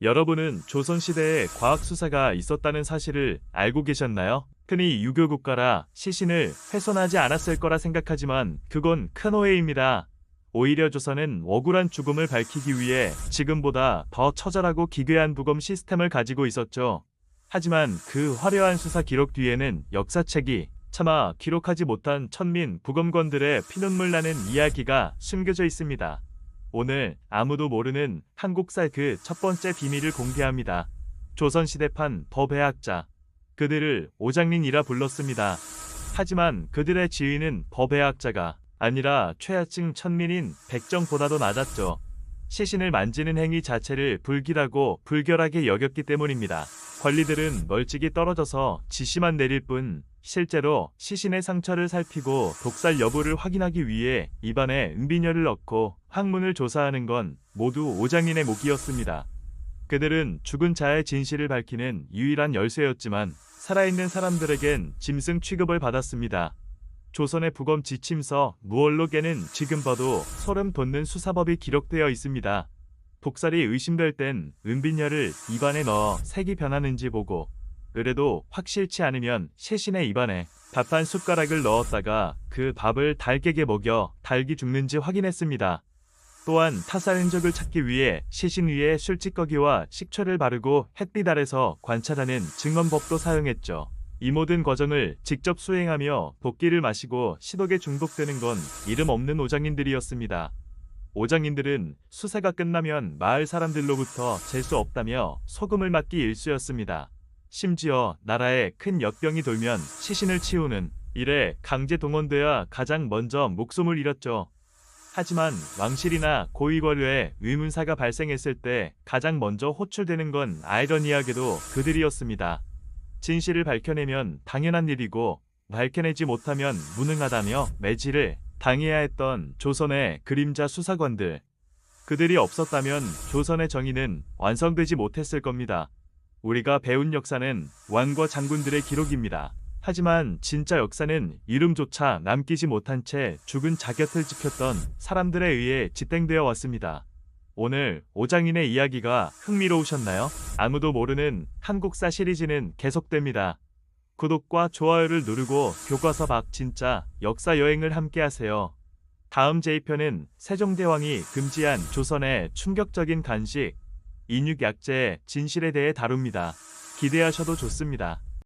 여러분은 조선시대에 과학수사가 있었다는 사실을 알고 계셨나요? 흔히 유교 국가라 시신을 훼손하지 않았을 거라 생각하지만 그건 큰 오해입니다. 오히려 조선은 억울한 죽음을 밝히기 위해 지금보다 더 처절하고 기괴한 부검 시스템을 가지고 있었죠. 하지만 그 화려한 수사 기록 뒤에는 역사책이 차마 기록하지 못한 천민 부검관들의 피눈물 나는 이야기가 숨겨져 있습니다. 오늘 아무도 모르는 한국사의 그 첫 번째 비밀을 공개합니다. 조선시대판 법의학자. 그들을 오장린이라 불렀습니다. 하지만 그들의 지위는 법의학자가 아니라 최하층 천민인 백정보다도 낮았죠. 시신을 만지는 행위 자체를 불길하고 불결하게 여겼기 때문입니다. 관리들은 멀찍이 떨어져서 지시만 내릴 뿐 실제로 시신의 상처를 살피고 독살 여부를 확인하기 위해 입안에 은비녀를 넣고 항문을 조사하는 건 모두 오장인의 목이었습니다. 그들은 죽은 자의 진실을 밝히는 유일한 열쇠였지만 살아있는 사람들에겐 짐승 취급을 받았습니다. 조선의 부검 지침서 무얼록에는 지금 봐도 소름 돋는 수사법이 기록되어 있습니다. 독살이 의심될 땐 은빈녀를 입안에 넣어 색이 변하는지 보고 그래도 확실치 않으면 시신의 입안에 밥 한 숟가락을 넣었다가 그 밥을 닭에게 먹여 닭이 죽는지 확인했습니다. 또한 타살 흔적을 찾기 위해 시신 위에 술찌꺼기와 식초를 바르고 햇빛 아래서 관찰하는 증언법도 사용했죠. 이 모든 과정을 직접 수행하며 도끼를 마시고 시독에 중독되는 건 이름 없는 오장인들이었습니다. 오장인들은 수사가 끝나면 마을 사람들로부터 질수 없다며 소금을 맞기 일쑤였습니다. 심지어 나라에 큰 역병이 돌면 시신을 치우는 일에 강제 동원돼야 가장 먼저 목숨을 잃었죠. 하지만 왕실이나 고위관료의 의문사가 발생했을 때 가장 먼저 호출되는 건 아이러니하게도 그들이었습니다. 진실을 밝혀내면 당연한 일이고 밝혀내지 못하면 무능하다며 매질을 당해야 했던 조선의 그림자 수사관들. 그들이 없었다면 조선의 정의는 완성되지 못했을 겁니다. 우리가 배운 역사는 왕과 장군들의 기록입니다. 하지만 진짜 역사는 이름조차 남기지 못한 채 죽은 자곁을 지켰던 사람들에 의해 지탱되어 왔습니다. 오늘 오장인의 이야기가 흥미로우셨나요? 아무도 모르는 한국사 시리즈는 계속됩니다. 구독과 좋아요를 누르고 교과서 박 진짜 역사 여행을 함께 하세요. 다음 제2편은 세종대왕이 금지한 조선의 충격적인 간식 인육약재의 진실에 대해 다룹니다. 기대하셔도 좋습니다.